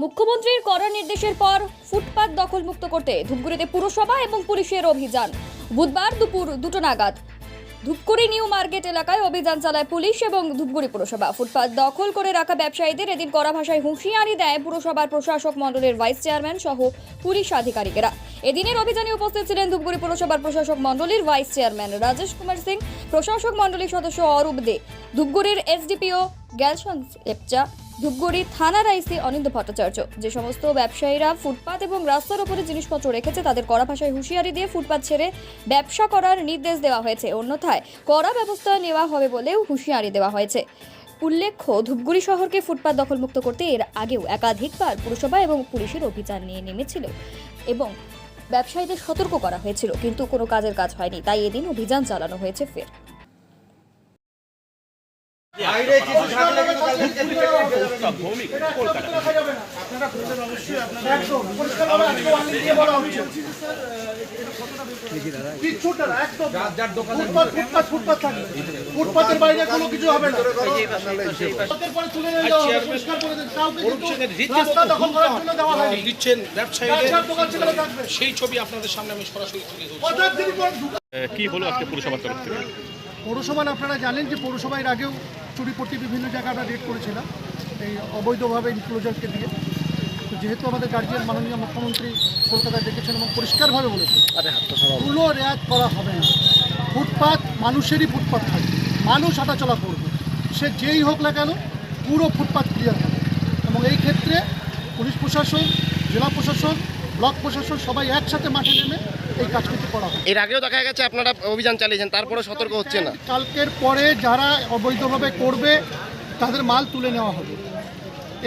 মুখ্যমন্ত্রীর কড়া নির্দেশের পর ফুটপাত দখলমুক্ত করতে ধূপগুড়িতে পুরসভা এবং পুলিশের অভিযান। বুধবার দুপুর দুটো নাগাদ। ধূপগুড়ি নিউ মার্কেট এলাকায় অভিযান চালায় পুলিশ এবং ধূপগুড়ি পুরসভা। ফুটপাত দখল করে রাখা ব্যবসায়ীদের এদিন কড়া ভাষায় হুঁশিয়ারি দেয় পুরসভার প্রশাসক মণ্ডলের ভাইস চেয়ারম্যান সহ পুলিশ আধিকারিকেরা। এদিনের অভিযানে উপস্থিত ছিলেন ধূপগুড়ি পুরসভার প্রশাসক মণ্ডলীর ভাইস চেয়ারম্যান রাজেশ কুমার সিং, প্রশাসক মণ্ডলীর সদস্য অরূপ দে, ধূপগুড়ির এসডিপিও গ্যালসন লেপচা ধূপগুড়ি থানার আইসি অনিন্দ ভট্টাচার্য। যে সমস্ত ব্যবসায়ীরা ফুটপাত এবং রাস্তার উপরে জিনিসপত্র রেখেছে, তাদের কড়া ভাষায় হুঁশিয়ারি দিয়ে ফুটপাত ছেড়ে ব্যবসা করার নির্দেশ দেওয়া হয়েছে। অন্যথায় কড়া ব্যবস্থা নেওয়া হবে বলেও হুঁশিয়ারি দেওয়া হয়েছে। উল্লেখ্য, ধূপগুড়ি শহরকে ফুটপাত দখলমুক্ত করতে এর আগেও একাধিকবার পুরসভা এবং পুলিশের অভিযান নিয়ে নেমেছিল এবং ব্যবসায়ীদের সতর্ক করা হয়েছিল, কিন্তু কোনো কাজের কাজ হয়নি। তাই এদিন অভিযান চালানো হয়েছে ফের। ফুটপাতের বাইরে কোনো কিছু হবে না। দিচ্ছেন। সেই ছবি আপনাদের সামনে আমি সরাসরি তুলে কি হলো আজকে পুরসভার তরফ থেকে? পৌরসভা আপনারা জানেন যে পৌরসভা আগেও চুরি চুরিপট্টি বিভিন্ন জায়গায় আমরা রেড করেছিলাম এই অবৈধভাবে ইনক্লোজারকে দিয়ে। তো যেহেতু আমাদের গার্জিয়ান মাননীয় মুখ্যমন্ত্রী কলকাতায় ডেকেছেন এবং পরিষ্কারভাবে বলেছেন কোনো রেয়াত করা হবে না। ফুটপাত মানুষেরই ফুটপাত থাকবে। মানুষ হাঁটাচলা করবে। সে যেই হোক না কেন পুরো ফুটপাত ক্লিয়ার হবে। এবং এই ক্ষেত্রে পুলিশ প্রশাসন জেলা প্রশাসন ব্লক প্রশাসন সবাই একসাথে মাঠে নেমে এই কাজ কিন্তু করা এর আগেও দেখা গেছে আপনারা অভিযান চালিয়েছেন তারপরে সতর্ক হচ্ছে না। কালকের পরে যারা অবৈধভাবে করবে তাদের মাল তুলে নেওয়া হবে।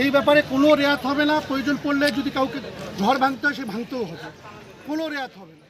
এই ব্যাপারে কোনো রেয়াত হবে না প্রয়োজন পড়লে যদি কাউকে ঝড় ভাঙতে হয় সে ভাঙতেও হবে। কোনো রেয়াত হবে না।